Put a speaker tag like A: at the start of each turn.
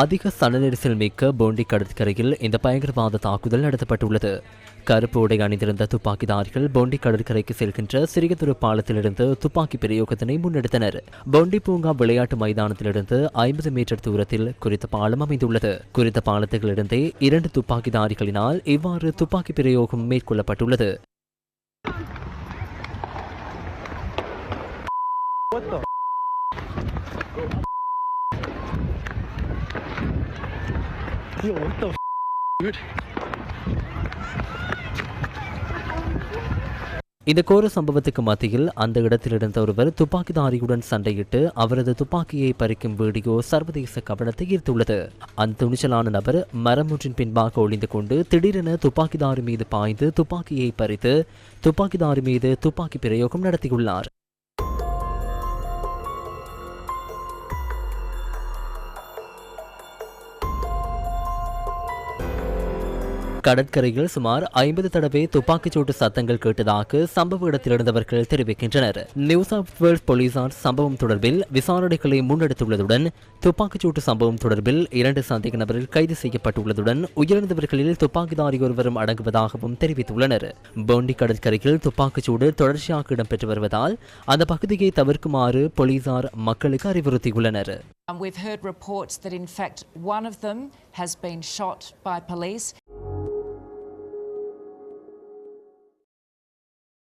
A: அதிக சன நெரிசல் மிக்க போண்டி கடற்கரையில் இந்த பயங்கரவாத தாக்குதல் நடத்தப்பட்டுள்ளது. கருப்பு உடை அணிந்திருந்த துப்பாக்கிதாரிகள் போண்டி கடற்கரைக்கு செல்கின்ற சிறியதொரு பாலத்திலிருந்து துப்பாக்கி பிரயோகத்தினை முன்னெடுத்தனர். போண்டி பூங்கா விளையாட்டு மைதானத்திலிருந்து ஐம்பது மீட்டர் தூரத்தில் குறித்த பாலம் அமைந்துள்ளது. குறித்த பாலத்திலிருந்தே இரண்டு துப்பாக்கிதாரிகளினால் இவ்வாறு துப்பாக்கி பிரயோகம் மேற்கொள்ளப்பட்டுள்ளது. இந்த கோர சம்பவத்துக்கு மத்தியில் அந்த இடத்தில் இருந்த ஒருவர் துப்பாக்கிதாரியுடன் சண்டையிட்டு அவரது துப்பாக்கியை பறிக்கும் வீடியோ சர்வதேச கவனத்தை ஈர்த்துள்ளது. அந்த துணிச்சலான நபர் மரம் ஒன்றின் பின்பாக ஒளிந்து கொண்டு திடீரென துப்பாக்கிதாரி மீது பாய்ந்து துப்பாக்கியை பறித்து துப்பாக்கிதாரி மீது துப்பாக்கி பிரயோகம் நடத்தியுள்ளார். கடற்கரையில் சுமார் ஐம்பது தடவை துப்பாக்கிச்சூட்டு சத்தங்கள் கேட்டதாக சம்பவ இடத்தில் இருந்தவர்கள் தெரிவிக்கின்றனர். நியூ சவுத் வேல்ஸ் போலீசார் சம்பவம் தொடர்பில் விசாரணைகளை முன்னெடுத்துள்ளதுடன் துப்பாக்கிச்சூட்டு சம்பவம் தொடர்பில் இரண்டு சந்தேக நபர்கள் கைது செய்யப்பட்டுள்ளதுடன் உயிரிழந்தவர்களில் துப்பாக்கிதாரி ஒருவரும் அடங்குவதாகவும் தெரிவித்துள்ளனர். போண்டி கடற்கரையில் துப்பாக்கிச்சூடு தொடர்ச்சியாக இடம்பெற்று வருவதால் அந்த பகுதியை தவிர்க்குமாறு போலீசார் மக்களுக்கு அறிவுறுத்தியுள்ளனர்.
B: Um, we've heard reports that, in fact, one of them has been shot by police.